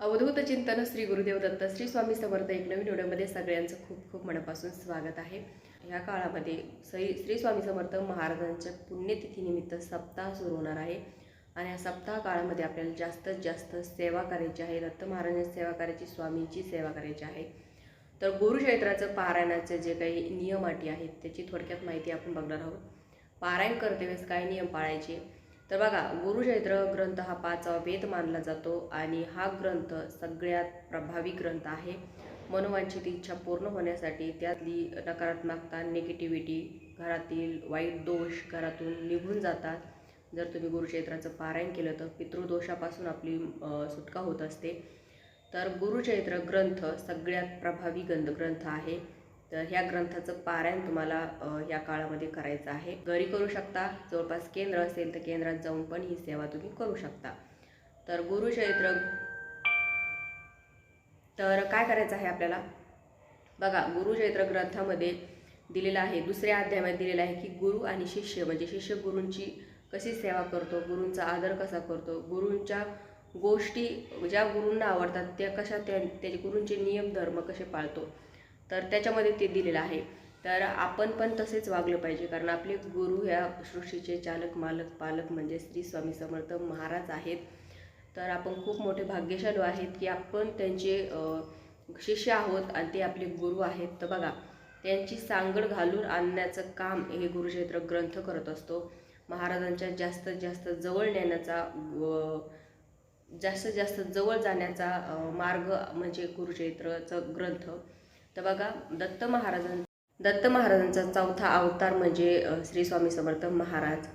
अवधूत चिंतन श्री गुरुदेव दत्त श्री स्वामी समर्थ एक नवीन व्हिडिओमध्ये सगळ्यांचं खूप खूप मनापासून स्वागत आहे. या काळामध्ये श्री श्री स्वामी समर्थ महाराजांच्या पुण्यतिथीनिमित्त सप्ताह सुरू होणार आहे. आणि या सप्ताह काळामध्ये आपल्याला जास्तीत जास्त सेवा करायची आहे. दत्त महाराजांची सेवा करायची स्वामींची सेवा करायची आहे. तर गुरुक्षेत्राचं पारायणाचे जे काही नियम अटी आहेत त्याची थोडक्यात माहिती आपण बघणार आहोत. पारायण करतेवेळेस काय नियम पाळायचे? तर बघा गुरुचैत्र ग्रंथ हा पाचवा वेद मानला जातो आणि हा ग्रंथ सगळ्यात प्रभावी ग्रंथ आहे. मनोवांछित इच्छा पूर्ण होण्यासाठी त्यातली नकारात्मकता निगेटिव्हिटी घरातील वाईट दोष घरातून निघून जातात. जर तुम्ही गुरुचैत्राचं पारायण केलं तर पितृदोषापासून आपली सुटका होत असते. तर गुरुचैत्र ग्रंथ सगळ्यात प्रभावी गंध ग्रंथ आहे. तर ह्या ग्रंथाचं पारायण तुम्हाला या काळामध्ये करायचं आहे. घरी करू शकता जवळपास केंद्र असेल तर केंद्रात जाऊन पण ही सेवा तुम्ही करू शकता. तर गुरुचरित्र तर काय करायचं आहे आपल्याला? बघा गुरुचरित्र ग्रंथामध्ये दिलेलं आहे दुसऱ्या अध्यायामध्ये दिलेलं आहे की गुरु आणि शिष्य म्हणजे शिष्य गुरूंची कशी सेवा करतो गुरूंचा आदर कसा करतो गुरूंच्या गोष्टी ज्या गुरूंना आवडतात त्या कशा त्या त्याचे गुरूंचे नियम धर्म कसे पाळतो तर त्याच्यामध्ये ते दिलेलं आहे. तर आपण पण तसेच वागलं पाहिजे कारण आपले गुरु ह्या सृष्टीचे चालक मालक पालक म्हणजे श्री स्वामी समर्थ महाराज आहेत. तर आपण खूप मोठे भाग्यशाली आहेत की आपण त्यांचे शिष्य आहोत आणि ते आपले गुरु आहेत. तर बघा त्यांची सांगड घालून आणण्याचं काम हे गुरुक्षेत्र ग्रंथ करत असतो. महाराजांच्या जास्तीत जास्त जवळ नेण्याचा व जास्तीत जास्त जवळ जाण्याचा मार्ग म्हणजे गुरुक्षेत्रचं ग्रंथ. तर बघा दत्त महाराजां दत्त महाराजांचा चौथा अवतार म्हणजे श्री स्वामी समर्थ महाराज.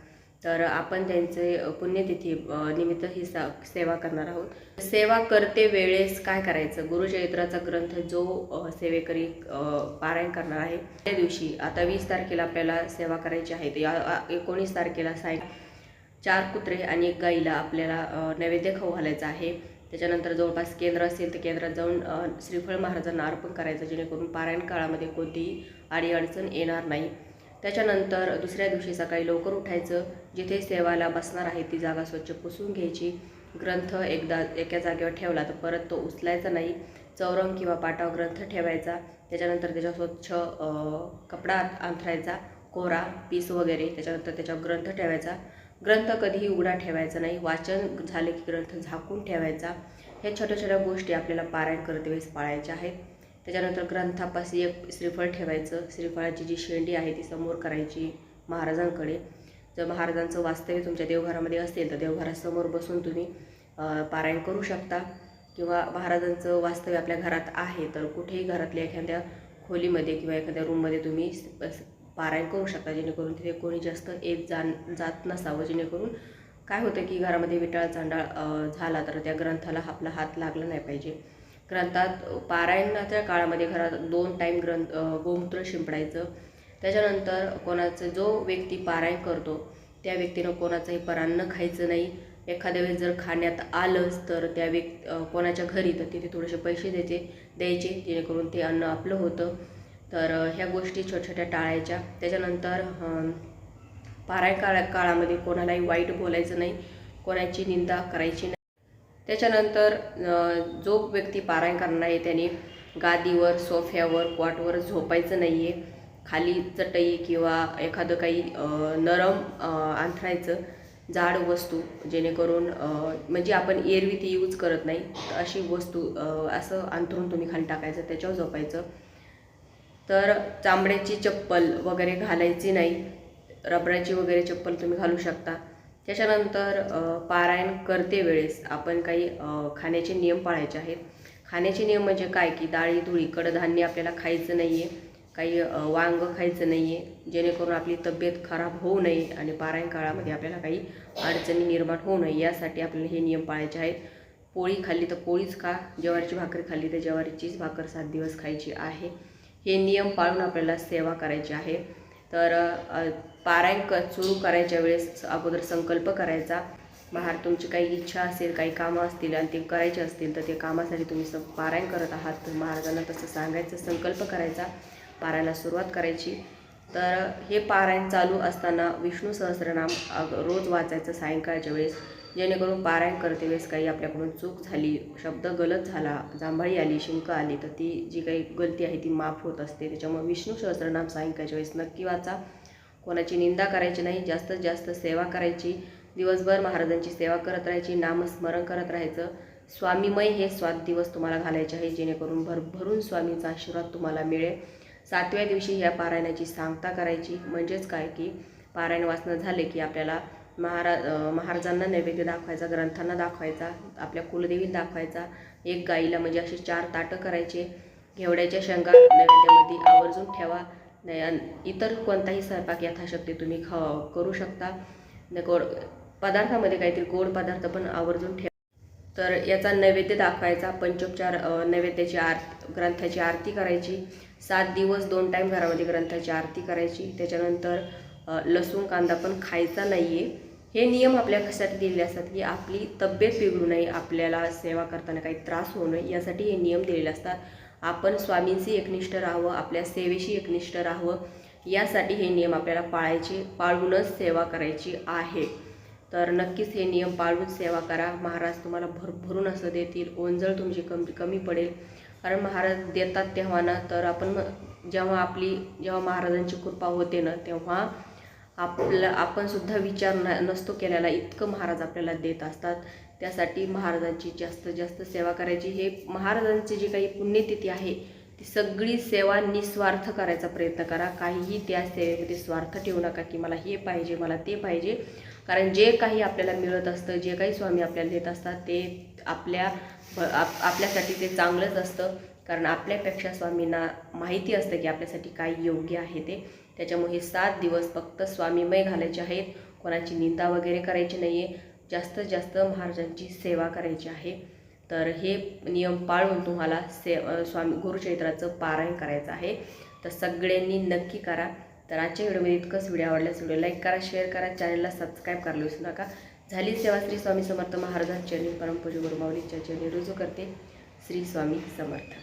तर आपण त्यांचे पुण्यतिथी निमित्त ही सा सेवा करणार आहोत. सेवा करते वेळेस काय करायचं? गुरुचरित्राचा ग्रंथ जो सेवेकरी पारायण करणार आहे त्या दिवशी आता वीस तारखेला आपल्याला सेवा करायची आहे. या एकोणीस तारखेला साय चार कुत्रे आणि एक गाईला आपल्याला नैवेद्य खाऊ घालायचा आहे. त्याच्यानंतर जवळपास केंद्र असेल तर केंद्रात जाऊन श्रीफळ महाराजांना अर्पण करायचं जेणेकरून पारायण काळामध्ये कोणतीही अडीअडचण येणार नाही. त्याच्यानंतर दुसऱ्या दिवशी सकाळी लवकर उठायचं. जिथे सेवाला बसणार आहे ती जागा स्वच्छ पुसून घ्यायची. ग्रंथ एकदा एका जागेवर ठेवला तर परत तो उचलायचा नाही. चौरंग किंवा पाटावर ग्रंथ ठेवायचा. त्याच्यानंतर त्याच्या स्वच्छ कपडा अंथरायचा. कोरा पीस वगैरे. त्याच्यानंतर त्याच्यावर ग्रंथ ठेवायचा. ग्रंथ कधीही उघडा ठेवायचा नाही. वाचन झाले की ग्रंथ झाकून ठेवायचा. ह्या छोट्या छोट्या गोष्टी आपल्याला पारायण करते वेळेस पाळायच्या आहेत. त्याच्यानंतर ग्रंथापाशी एक श्रीफळ ठेवायचं. श्रीफळाची जी शेंडी आहे ती समोर करायची महाराजांकडे. जर महाराजांचं वास्तव्य तुमच्या देवघरामध्ये असेल तर देवघरासमोर बसून तुम्ही पारायण करू शकता. किंवा महाराजांचं वास्तव्य आपल्या घरात आहे तर कुठेही घरातल्या एखाद्या खोलीमध्ये किंवा एखाद्या रूममध्ये तुम्ही पारायण करू शकता जेणेकरून तिथे कोणी जास्त येत जाण जात नसावं जेणेकरून काय होतं की घरामध्ये विटाळ चांडाळ झाला तर त्या ग्रंथाला आपला हात लागला नाही पाहिजे. ग्रंथात पारायणाच्या काळामध्ये घरात दोन टाईम ग्रंथ गोमूत्र शिंपडायचं. त्याच्यानंतर कोणाचं जो व्यक्ती पारायण करतो त्या व्यक्तीनं कोणाचंही परान्न खायचं नाही. एखाद्या वेळेस जर खाण्यात आलंच तर त्या व्यक् कोणाच्या घरी तर तिथे थोडेसे पैसे द्यायचे द्यायचे जेणेकरून ते अन्न आपलं होतं. तर ह्या गोष्टी छोट्या छोट्या टाळायच्या. त्याच्यानंतर पाराय पारायण काळा काळामध्ये कोणालाही वाईट बोलायचं नाही. कोणाची निंदा करायची नाही. त्याच्यानंतर जो व्यक्ती पारायण करणार आहे त्याने गादीवर सोफ्यावर क्वाटवर झोपायचं नाही आहे खाली चटई किंवा एखादं काही नरम आंथरायचं अंथरायचं जाड वस्तू जेणेकरून म्हणजे आपण एरवी ती यूज करत नाही. अशी वस्तू असं अंथरून तुम्ही खाली टाकायचं त्याच्यावर झोपायचं. तर चांबड्याची चप्पल वगैरे घालायची नाही. रबराची वगैरे चप्पल तुम्ही घालू शकता. त्याच्यानंतर पारायण करते वेळेस आपण काही खाण्याचे नियम पाळायचे आहेत. खाण्याचे नियम म्हणजे काय? की डाळी धुळी कडधान्य आपल्याला खायचं नाही आहे काही वांग खायचं नाही आहे जेणेकरून आपली तब्येत खराब होऊ नये आणि पारायण काळामध्ये आपल्याला काही अडचणी निर्माण होऊ नये. यासाठी आपल्याला हे नियम पाळायचे आहेत. पोळी खाल्ली तर पोळीच खा. ज्वारीची भाकरी खाल्ली तर ज्वारीचीच भाकर सात दिवस खायची आहे. हे नियम पाळून आपल्याला सेवा करायची आहे. तर पारायण क सुरू करायच्या वेळेस अगोदर संकल्प करायचा. बाहेर तुमची काही इच्छा असेल काही कामं असतील आणि ते करायचे असतील तर ते कामासाठी तुम्ही स पारायण करत आहात. तर महाराजांना तसं सांगायचं संकल्प करायचा पारायणाला सुरुवात करायची. तर हे पारायण चालू असताना विष्णू सहस्रनाम रोज वाचायचं सायंकाळच्या वेळेस. जेणेकरून पारायण करते वेळेस काही आपल्याकडून चूक झाली शब्द गलत झाला जांभळी आली शिंक आली तर ती जी काही गलती आहे ती माफ होत असते. त्याच्यामुळे विष्णू सहस्रनाम सायंकाळच्या वेळेस नक्की वाचा. कोणाची निंदा करायची नाही जास्तीत जास्त सेवा करायची. दिवसभर महाराजांची सेवा करत राहायची नामस्मरण करत राहायचं. स्वामीमय हे स्वात दिवस तुम्हाला घालायचे आहे जेणेकरून भरभरून स्वामींचा आशीर्वाद तुम्हाला मिळेल. सातव्या दिवशी ह्या पारायणाची सांगता करायची. म्हणजेच काय की पारायण वाचणं झाले की आपल्याला महाराज महाराजांना नैवेद्य दाखवायचा ग्रंथांना दाखवायचा आपल्या कुलदेवीला दाखवायचा. एक गाईला म्हणजे असे चार ताटं करायचे. घेवड्याच्या शेंगा नैवेद्यामध्ये आवर्जून ठेवा. न अन इतर कोणताही स्वयंपाक यथाशक्ती तुम्ही ख करू शकता. न गोड पदार्थामध्ये काहीतरी गोड पदार्थ पण आवर्जून ठेवा. तर याचा नैवेद्य दाखवायचा. पंचोपचार नैवेद्याची आरती ग्रंथाची आरती करायची. सात दिवस दोन टाईम घरामध्ये ग्रंथाची आरती करायची. त्याच्यानंतर लसूण कांदा पण खायचा नाही आहे हे नियम आपल्या कशासाठी दिलेले असतात की आपली तब्येत बिघडू नये आपल्याला सेवा करताना काही त्रास होऊ नये यासाठी हे नियम दिलेले असतात. आपण स्वामींशी एकनिष्ठ राहावं आपल्या सेवेशी एकनिष्ठ राहावं यासाठी हे नियम आपल्याला पाळायचे पाळूनच सेवा करायची आहे. तर नक्कीच हे नियम पाळून सेवा करा. महाराज तुम्हाला भरभरून असं देतील ओंजळ तुमची कमी कमी पडेल. कारण महाराज देतात तेव्हा ना तर आपण जेव्हा आपली जेव्हा महाराजांची कृपा होते ना तेव्हा आपलं आपण सुद्धा विचार न नसतो केलेला. इतकं महाराज आपल्याला देत असतात. त्यासाठी महाराजांची जास्तीत जास्त सेवा करायची. हे महाराजांची जी काही पुण्यतिथी आहे ती सगळी सेवा निस्वार्थ करायचा प्रयत्न करा. काहीही त्या सेवेमध्ये स्वार्थ ठेवू नका की मला हे पाहिजे मला ते पाहिजे. कारण जे काही आपल्याला मिळत असतं जे काही स्वामी आपल्याला देत असतात ते आपल्या आप आपल्यासाठी ते चांगलंच असतं. कारण आपल्यापेक्षा स्वामींना माहिती असतं की आपल्यासाठी काय योग्य आहे ते. त्याच्यामुळे हे सात दिवस फक्त स्वामीमय घालायचे आहेत. कोणाची निंदा वगैरे करायची नाही आहे जास्तीत जास्त महाराजांची सेवा करायची आहे. तर हे नियम पाळून तुम्हाला से स्वामी गुरुचरित्राचं पारायण करायचं आहे. तर सगळ्यांनी नक्की करा. तर आजच्या व्हिडिओमध्ये इतकंच. व्हिडिओ आवडल्यास व्हिडिओ लाईक करा शेअर करा चॅनलला सबस्क्राईब करायला विसरू नका. झाली सेवा श्री स्वामी समर्थ महाराजांच्या चरणी परमपूज्य गुरुमाऊलीच्या चरणी रुजू करते. श्री स्वामी समर्थ.